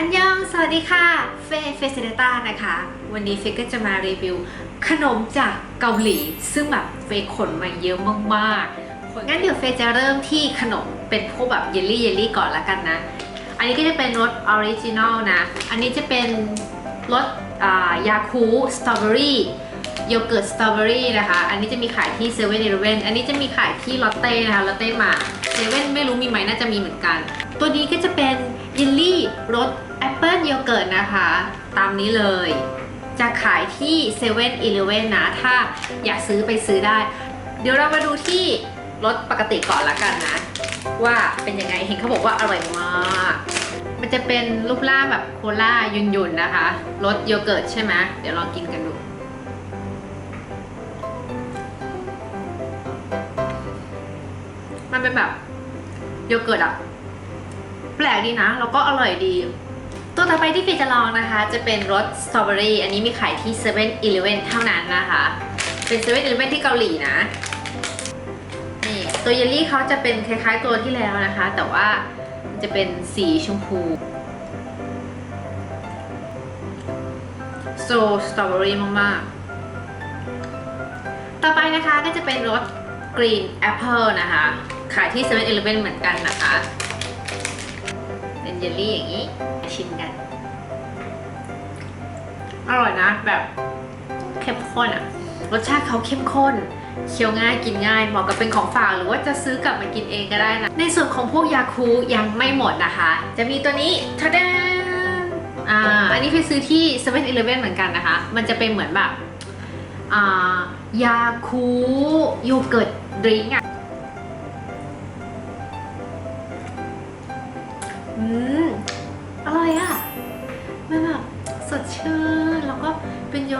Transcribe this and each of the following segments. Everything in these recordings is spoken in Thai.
อันยอง สวัสดีค่ะ เฟย์เฟซิเดต้านะคะ วันนี้เฟย์ก็จะมารีวิว ขนมจากเกาหลี ซึ่งแบบเฟย์ขนมาเยอะมากๆงั้นเดี๋ยวเฟย์จะเริ่มที่ขนมเป็นพวกแบบเยลลี่เยลลี่ก่อนละกันนะ อันนี้ก็จะเป็นรสออริจินอลนะ อันนี้จะเป็นรสยาคูสตรอเบอรี่ โยเกิร์ตสตรอเบอรี่นะคะ อันนี้จะมีขายที่เซเว่นอีเลฟเว่นอันนี้จะมีขายที่ลอตเต้นะคะลอตเต้มาเซเว่นไม่รู้มีไหมน่าจะมีเหมือนกัน ตัวนี้ก็จะเป็นเยลลี่รสแอปเปิลโยเกิร์ตนะคะ ตามนี้เลย จะขายที่เซเว่นอีเลฟเว่นนะ ถ้าอยากซื้อไปซื้อได้ เดี๋ยวเรามาดูที่รสปกติก่อนละกันนะ ว่าเป็นยังไงเห็นเขาบอกว่าอร่อยมากมันจะเป็นรูปร่างแบบโคล่ายุ่นๆนะคะรสโยเกิร์ตใช่ไหมเดี๋ยวลองกินกัน มันเป็นแบบโยเกิร์ตอะแปลกดีนะ แล้วก็อร่อยดี ตัวต่อไปที่ฟิจะลองนะคะ จะเป็นรสสตรอเบอรี่อันนี้มีขายที่7 e เ e ่ e อเท่านั้นนะคะ เป็น7 e เ e ่ e อที่เกาหลีนะนี่ตัวเยลลี่เขาจะเป็นคล้ายๆตัวที่แล้วนะคะ แต่ว่าจะเป็นสีชมพูโซสตรอเบอรี่มากๆ ต่อไปนะคะก็จะเป็นรสกรีนแอปเปิลนะคะ ขายที่7 e เ e ่ e เหมือนกันนะคะ เป็นเยลลี่อย่างนี้ชิมกัน อร่อยนะแบบเข้มข้นอะรสชาติเขาเข้มข้น เคี้ยวง่ายกินง่ายเหมาะกับเป็นของฝากหรือว่าจะซื้อกลับมากินเองก็ได้นะ ในส่วนของพวกยาคูยังไม่หมดนะคะ จะมีตัวนี้ทาดานอ่าอันนี้ไปซื้อที่7 e เ e ่ e เหมือนกันนะคะ มันจะเป็นเหมือนแบบอ่ายาคูโยเกิร์ตดริงก์อะ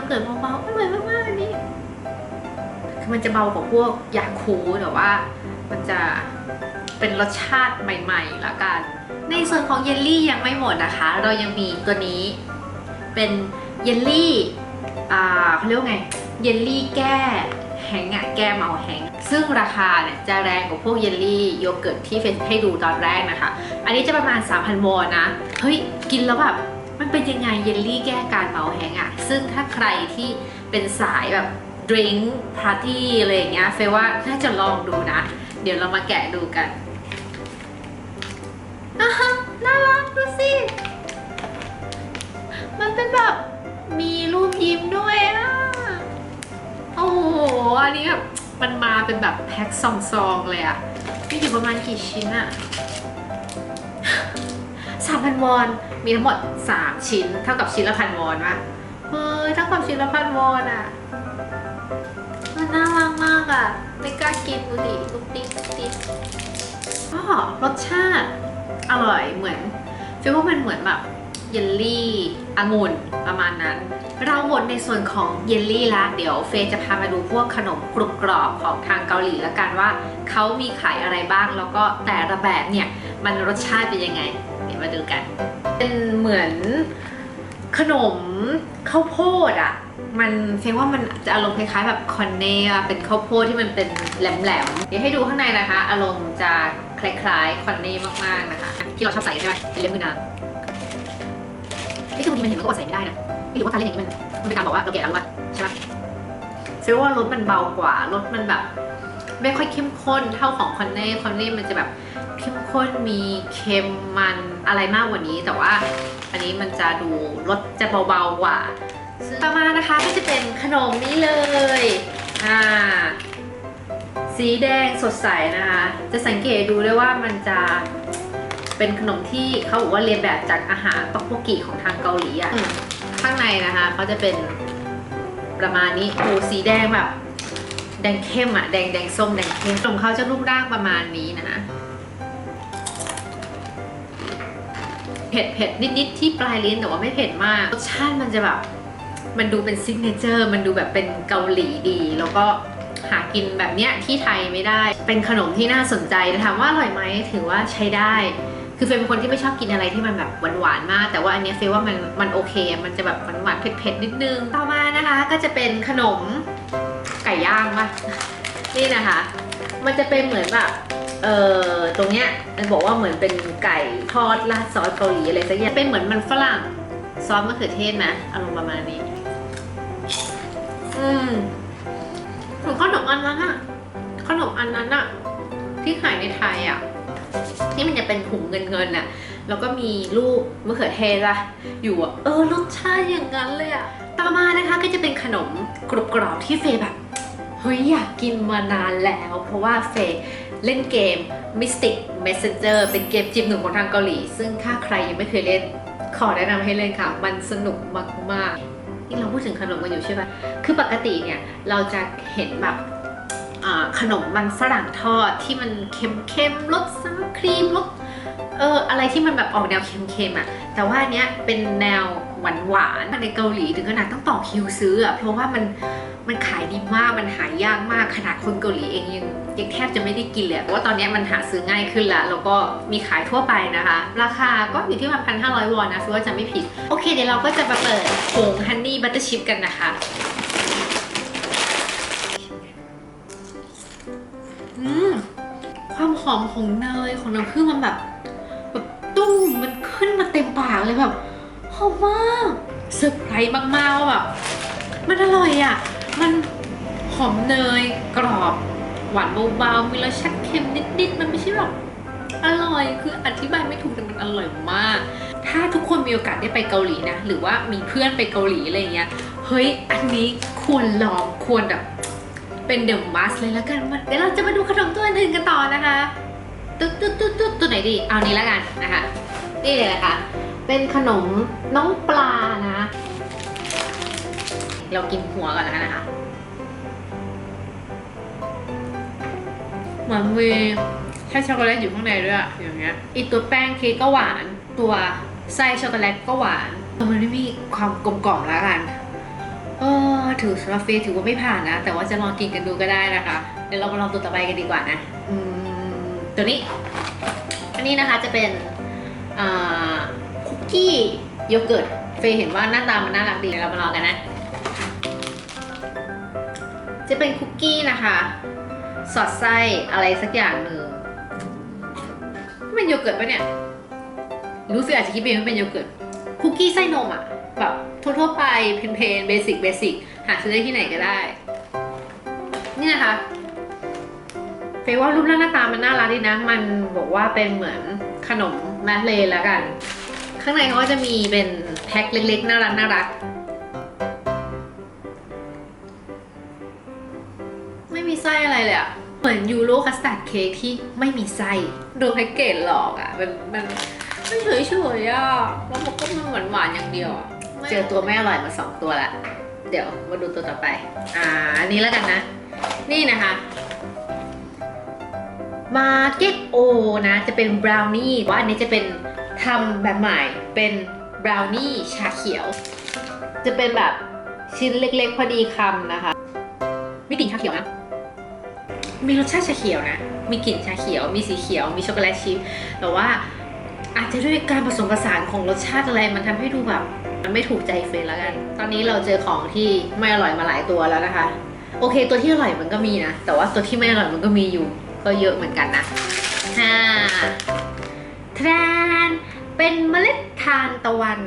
เป็นโยเกิร์ตเบาๆอร่อยมากๆอันนี้คือมันจะเบากว่าพวกยาคูแต่ว่า มันจะเป็นรสชาติใหม่ๆละกัน ในส่วนของเยลลี่ยังไม่หมดนะคะ เรายังมีตัวนี้เป็นเยลลี่เขาเรียกว่าไงเยลลี่แก้แห้งอะแก้เมาแห้งซึ่งราคาเนี่ยจะแรงกว่าพวกเยลลี่โยเกิร์ตที่เฟนให้ดูตอนแรกนะคะ อันนี้จะประมาณ 3,000วอนนะ เฮ้ย กินแล้วแบบ มันเป็นยังไงเยลลี่แก้การเมาแห้งอะซึ่งถ้าใครที่เป็นสายแบบดริงก์พาร์ตี้อะไรอย่างเงี้ยเฟยว่าน่าจะลองดูนะ เดี๋ยวเรามาแกะดูกันอะฮะน่ารักดูสิ มันเป็นแบบมีรูปยิ้มด้วยอะ โอ้โห อันนี้แบบมันมาเป็นแบบแพ็คซองๆเลยอะมีอยู่ประมาณกี่ชิ้นอะ สามพันวอน มีทั้งหมด 3 ชิ้น เท่ากับชิ้นละพันวอนวะเฮ้ยเท่ากับชิ้นละพันวอนอะมันน่ารักมากอะไม่กล้ากินดูดิลูกติ๊กติ๊กก็รสชาติ อร่อยเหมือนฟีลว่ามันเหมือนแบบเยลลี่องุ่นประมาณนั้น เราหมดในส่วนของเยลลี่ละเดี๋ยวเฟย์จะพามาดูพวกขนมกรุบกรอบของทางเกาหลีแล้วกันว่าเขามีขายอะไรบ้างแล้วก็แต่ละแบบเนี่ย มันรสชาติเป็นยังไง เดี๋ยวมาดูกัน เป็นเหมือนขนมข้าวโพดอะ่ะมันเฟย์ว่ามันจะอารมณ์คล้ายๆแบบคอนเน่อเป็นข้าวโพดที่มันเป็นแหลมๆ เดี๋ยวให้ดูข้างในนะคะ อารมณ์จะคล้ายๆคอนเน่มากๆนะคะที่เราชอบใส่ใช่ไหมเป็นเล็บมือนางนี่คือบางทีมันเห็นมันก็อดใส่ไม่ได้นะไม่รู้ว่าการเล่นอย่างนี้มันมันเป็นการบอกว่าเราแก่แล้วหรือเปล่าใช่ปะเชื่อว่ารสมันเบากว่ารสมันแบบ ไม่ค่อยเข้มข้นเท่าของคอนเน่คอนเน่มันจะแบบเข้ม ข้นมีเค็มมันอะไรมากกว่านี้ แต่ว่าอันนี้มันจะดูรสจะเบาๆกว่าซึ่งต่อมานะคะก็จะเป็นขนมนี้เลยอ่าสีแดงสดใสนะคะ จะสังเกตดูได้ว่ามันจะเป็นขนมที่เขาบอกว่าเรียนแบบจากอาหารต๊อกโบกิของทางเกาหลีอะ่ะข้างในนะคะเขาจะเป็นประมาณนี้โอ้สีแดงแบบแดงเข้มอะ่ะแดงแดงส้มแดงเข้มขนมเขาจะรูปร่างประมาณนี้นะ เผ็ดเผ็ดนิดๆที่ปลายลิ้นแต่ว่าไม่เผ็ดมากรสชาติมันจะแบบ มันดูเป็นซิกเนเจอร์มันดูแบบเป็นเกาหลีดี แล้วก็หากินแบบเนี้ยที่ไทยไม่ได้ เป็นขนมที่น่าสนใจแต่ถามว่าอร่อยไหมถือว่าใช้ได้ คือเฟยเป็นคนที่ไม่ชอบกินอะไรที่มันแบบหวานๆมาก แต่ว่าอันเนี้ยเฟยว่ามันมันโอเค มันจะแบบหวานๆเผ็ดๆนิดนึง ต่อมานะคะ ก็จะเป็นขนมไก่ย่างป่ะนี่นะคะ มันจะเป็นเหมือนแบบ เอ่อตรงเนี้ยมันบอกว่าเหมือนเป็นไก่ทอดราดซอสเกาหลีอะไรสักอย่างเป็นเหมือนมันฝรั่งซอสมะเขือเทศนะอารมณ์ประมาณนี้ อืมถึงขนมอันนั้นอะขนมอันนั้นอะที่ขายในไทยอะที่มันจะเป็นถุงเงินเงินๆอะแล้วก็มีรูปมะเขือเทศอะอยู่อะเออรสชาติอย่างนั้นเลยอะต่อมานะคะก็จะเป็นขนมกรุบกรอบที่เฟย์แบบเฮ้ยอยากกินมานานแล้ว เพราะว่าเฟย์ เล่นเกม Mystic Messenger เป็นเกมจีบหนุ่มของทางเกาหลี ซึ่งถ้าใครยังไม่เคยเล่น ขอแนะนำให้เล่นค่ะ มันสนุกมากๆนี่เราพูดถึงขนมกันอยู่ใช่ปะคือปกติเนี่ยเราจะเห็นแบบขนมมันฝรั่งทอดที่มันเค็มๆรสซาครีมรสเอออะไรที่มันแบบออกแนวเค็มๆอะ่ะ แต่ว่าอันเนี้ยเป็นแนวหวานๆในเกาหลีถึงขนาดต้องต่อคิวซื้ออะ่ะเพราะว่ามัน มันขายดีมากมันหายากมากขนาดคนเกาหลีเองยังยังแทบจะไม่ได้กินเลยเพราะว่าตอนนี้มันหาซื้อง่ายขึ้นละแล้วก็มีขายทั่วไปนะคะ ราคาก็อยู่ที่ประมาณพันห้าร้อยวอนนะฟิวว่าจะไม่ผิด โอเคเดี๋ยวเราก็จะมาเปิดผงฮันนี่บัตเตอร์ชิพกันนะคะอืมความหอมของเนยของน้ำผึ้งมันแบบแบบตุ้มมันขึ้นมาเต็มปากเลยแบบหอมมากเซอร์ไพรส์มากๆว่าแบบมันอร่อยอะ มันหอมเนยกรอบ หวานเบาๆมีรสชาติเค็มนิดๆ มันไม่ใช่แบบอร่อยคืออธิบายไม่ถูกแต่มันอร่อยมาก ถ้าทุกคนมีโอกาสได้ไปเกาหลีนะ หรือว่ามีเพื่อนไปเกาหลีอะไรเงี้ยเฮ้ยอันนี้ควรลองควรแบบเป็นเดอะมัสเลยแล้วกันเดี๋ยวเราจะมาดูขนมตัวอื่นกันต่อนะคะตุ๊ดตุ๊ดตุ๊ดตุ๊ดตัวไหนดี เอานี้แล้วกันนะคะนี่เลยนะคะเป็นขนมน้องปลานะ เรากินหัวก่อนแล้วกันนะคะ เหมือนมีแค่ช็อกโกแลตอยู่ข้างในด้วยอะอย่างเงี้ยอีตัวแป้งเค้กก็หวาน ตัวไส้ช็อกโกแลตก็หวานเออมันไม่มีความกลมกล่อมแล้วกันเออถือสำหรับเฟย์ถือว่าไม่ผ่านนะ แต่ว่าจะลองกินกันดูก็ได้นะคะ เดี๋ยวเรามาลองตัวต่อไปกันดีกว่านะอืมตัวนี้ อันนี้นะคะจะเป็นอ่าคุกกี้โยเกิร์ตเฟย์เห็นว่าหน้าตามันน่ารักดีเดี๋ยวเรามาลองกันนะ จะเป็นคุกกี้นะคะ สอดไส้อะไรสักอย่างหนึ่งเป็นโยเกิร์ตปะเนี่ย รู้สึกอาจจะคิดเองว่าเป็นโยเกิร์ต คุกกี้ไส้นมอะแบบทั่วๆไปเพลนๆเบสิกเบสิกหาซื้อได้ที่ไหนก็ได้ นี่นะคะเฟยว่ารูปร่างหน้าตามันน่ารักดีนะ มันบอกว่าเป็นเหมือนขนมแมสเลแล้วกัน ข้างในเขาก็จะมีเป็นแพ็คเล็กๆ น่ารักน่ารัก เลยอะเหมือนยูโรคัสตาร์ดเค้กที่ไม่มีไส้โดนแพ็กเกจหลอกอะมันมันมันเฉยเฉยๆอะแล้วมันก็มันหวานหวานๆอย่างเดียวอะเจอตัวไม่อร่อยมาสองตัวละเดี๋ยวมาดูตัวต่อไป อ่าอันนี้แล้วกันนะ นี่นะคะมาเก็ตโอนะ จะเป็นบราวนี่ว่าอันนี้จะเป็นทำแบบใหม่เป็นบราวนี่ชาเขียว จะเป็นแบบชิ้นเล็กๆพอดีคำนะคะมีกลิ่นชาเขียวนะ มีรสชาติชาเขียวนะ มีกลิ่นชาเขียว มีสีเขียว มีช็อกโกแลตชิพแต่ว่าอาจจะด้วยการผสมผสานของรสชาติอะไรมันทำให้ดูแบบ มันไม่ถูกใจเฟรนแล้วกัน ตอนนี้เราเจอของที่ไม่อร่อยมาหลายตัวแล้วนะคะ โอเค ตัวที่อร่อยมันก็มีนะ แต่ว่าตัวที่ไม่อร่อยมันก็มีอยู่ ก็เยอะเหมือนกันนะฮ่าทรานเป็นเมล็ดทานตะวัน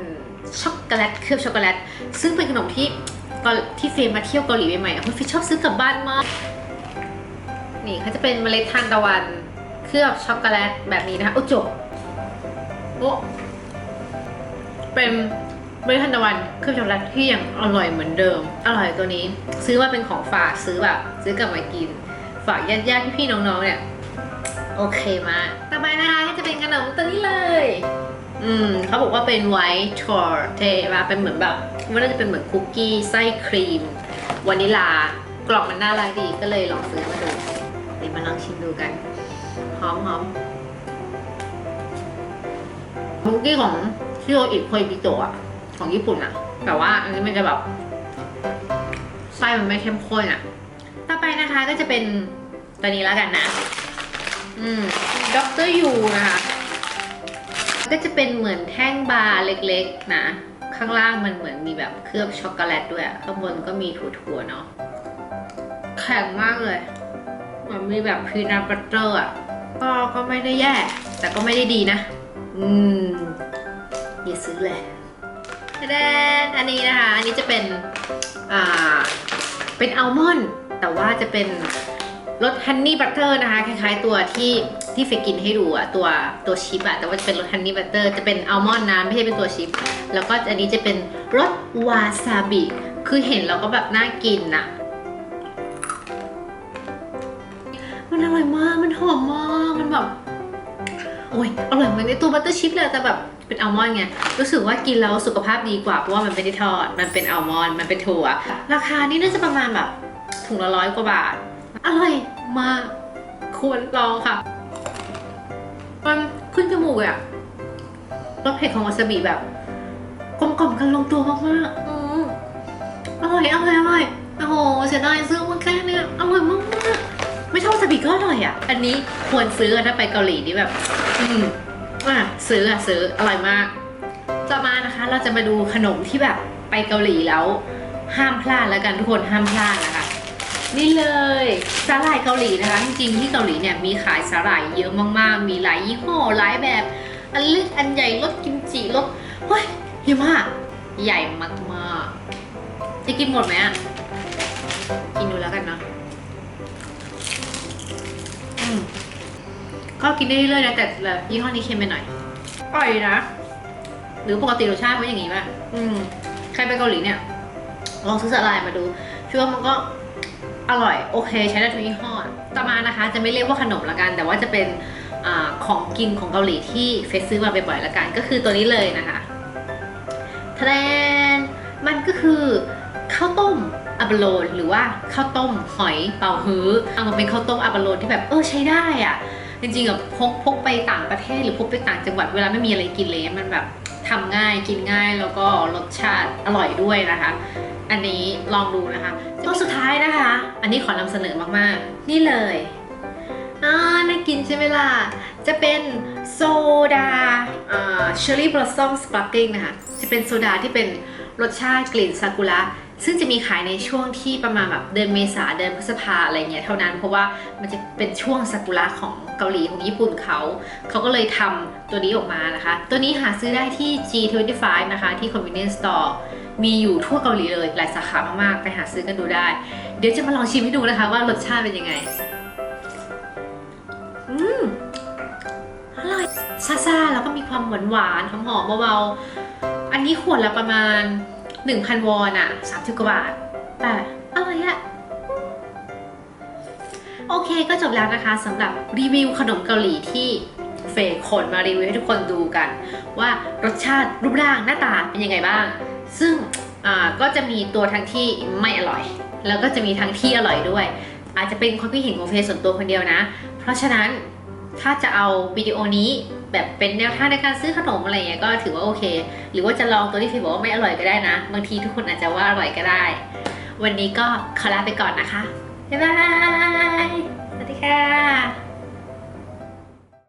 ช็อกโกแลตเคลือบช็อกโกแลตซึ่งเป็นขนมที่ที่เฟรมมาเที่ยวเกาหลีใหม่ๆเฟรมชอบซื้อกลับบ้านมาก นี่เขาจะเป็นเมล็ดทานตะวันเคลือบช็อกโกแลตแบบนี้นะคะโอ้จบโอ้เป็นเมล็ดทานตะวันเคลือบช็อกโกแลตที่ยังอร่อยเหมือนเดิม อร่อยตัวนี้ ซื้อมาเป็นของฝากซื้อแบบ ซื้อกลับมากิน ฝากญาติๆพี่ๆน้องๆเนี่ยโอเคมากต่อไปนะคะก็จะเป็นขนมตัวนี้เลย อืมเขาบอกว่าเป็นไวท์ชอร์เทมาเป็นเหมือนแบบมันน่าจะเป็นเหมือนคุกกี้ไส้ครีมวานิลากล่องมันน่ารักดีก็เลยลองซื้อมาดู มาลองชิมดูกัน หอมหอมคุกกี้ของชิโรอิโคอิบิโตะของญี่ปุ่นอะแต่ว่าอันนี้มันจะแบบไส้มันไม่เข้มข้นอะต่อไปนะคะก็จะเป็นตัวนี้แล้วกันนะ อืมด็อกเตอร์ยูนะคะ ก็จะเป็นเหมือนแท่งบาร์เล็กๆนะ ข้างล่างมันเหมือนมีแบบเคลือบช็อกโกแลตด้วย ข้างบนก็มีถั่วๆเนาะ แข็งมากเลย มือนมีแบบพีนัทบัตเตอร์อะก็ก็ไม่ได้แย่ แต่ก็ไม่ได้ดีนะ อืมอย่าซื้อเลยแดนอันนี้นะคะ อันนี้จะเป็น อ่า เป็นอัลมอนด์แต่ว่าจะเป็นรสฮันนี่บัตเตอร์นะคะ คล้ายๆตัวที่ที่เฟกินให้ดูอะตัวตัวชิปอะแต่ว่าจะเป็นรสฮันนี่บัตเตอร์จะเป็นอัลมอนด์นะไม่ใช่เป็นตัวชิป แล้วก็อันนี้จะเป็นรสวาซาบิ คือเห็นแล้วก็แบบน่ากินอะ อร่อยมาก มันหอมมาก มันแบบ โอ้ย อร่อยเหมือนในตัวบัตเตอร์ชิพเลยแต่แบบเป็นอัลมอนด์ไง รู้สึกว่ากินแล้วสุขภาพดีกว่า เพราะว่ามันไม่ได้ทอด มันเป็นอัลมอนด์ มันเป็นถั่ว ราคานี่น่าจะประมาณแบบถุงละร้อยกว่าบาท อร่อยมาก ควรลองค่ะ มันขึ้นจมูกอะรสเผ็ดของวาซาบิแบบกลมกล่อมกันลงตัวมากๆอืมอร่อยอร่อยอร่อยโอ้โหเสียดายซื้อมาแค่เนี้ยอร่อยมากๆ ไม่ชอบวาซาบิก็อร่อยอะ อันนี้ควรซื้อถ้าไปเกาหลีนี่แบบ อืมอะซื้ออะซื้ออร่อยมาก ต่อมานะคะ เราจะมาดูขนมที่แบบไปเกาหลีแล้ว ห้ามพลาดแล้วกันทุกคนห้ามพลาดนะคะนี่เลยสาหร่ายเกาหลีนะคะ จริงๆที่เกาหลีเนี่ยมีขายสาหร่ายเยอะมากๆ มีหลายยี่ห้อหลายแบบ อันเล็กอันใหญ่รสกิมจิรสเฮ้ยเยอะมากใหญ่มากๆจะกินหมดไหมอะ ก็กินได้เรื่อยๆนะแต่แบบยี่ห้อนี้เค็มไปหน่อยอร่อยนะ หรือปกติรสชาติมันอย่างงี้ป่ะอืมใครไปเกาหลีเนี่ย ลองซื้อสาหร่ายมาดูคิดว่ามันก็อร่อยโอเค ใช้ได้ทุกยี่ห้อต่อมานะคะ จะไม่เรียกว่าขนมละกัน แต่ว่าจะเป็นอาของกินของเกาหลีที่เฟซซื้อมาบ่อยๆละกัน ก็คือตัวนี้เลยนะคะทะเลนมันก็คือข้าวต้มอับโลนหรือว่าข้าวต้มหอยเป่าฮื้อเอามาเป็นข้าวต้มอับโลนที่แบบเออใช้ได้อะ จริงๆอะพกพกไปต่างประเทศหรือพกไปต่างจังหวัดเวลาไม่มีอะไรกินเลยมันแบบทำง่ายกินง่ายแล้วก็รสชาติอร่อยด้วยนะคะ อันนี้ลองดูนะคะตัวสุดท้ายนะคะ อันนี้ขอนำเสนอมากๆ นี่เลยอ่าน่ากินใช่ไหมล่ะ จะเป็นโซดาอ่าเชอร์รี่บลอสซัมสปาร์กิ้งนะคะ จะเป็นโซดาที่เป็นรสชาติกลิ่นซากุระ ซึ่งจะมีขายในช่วงที่ประมาณแบบเดือนเมษาเดือนพฤษภาอะไรเงี้ยเท่านั้นเพราะว่ามันจะเป็นช่วงซากุระของเกาหลีของญี่ปุ่นเขา เขาก็เลยทำตัวนี้ออกมานะคะ ตัวนี้หาซื้อได้ที่ G25 นะคะ ที่ convenience store มีอยู่ทั่วเกาหลีเลยหลายสาขามากๆ ไปหาซื้อกันดูได้ เดี๋ยวจะมาลองชิมให้ดูนะคะว่ารสชาติเป็นยังไง อืมอร่อยซ่าๆแล้วก็มีความหวานๆหอมๆเบาๆ อันนี้ขวดละประมาณ 1,000 วอนอะ30 กว่าบาท แต่อร่อยอะโอเคก็จบแล้วนะคะสำหรับรีวิวขนมเกาหลีที่เฟยขนมารีวิวให้ทุกคนดูกัน ว่ารสชาติรูปร่างหน้าตาเป็นยังไงบ้าง ซึ่งอ่าก็จะมีตัวทั้งที่ไม่อร่อย แล้วก็จะมีทั้งที่อร่อยด้วย อาจจะเป็นความคิดเห็นของเฟยส่วนตัวคนเดียวนะ เพราะฉะนั้นถ้าจะเอาวิดีโอนี้ แบบเป็นแนวทางในการซื้อขนมอะไรเงี้ยก็ถือว่าโอเค หรือว่าจะลองตัวที่เฟยบอกว่าไม่อร่อยก็ได้นะ บางทีทุกคนอาจจะว่าอร่อยก็ได้ วันนี้ก็ขอลาไปก่อนนะคะบ๊ายบายสวัสดีค่ะ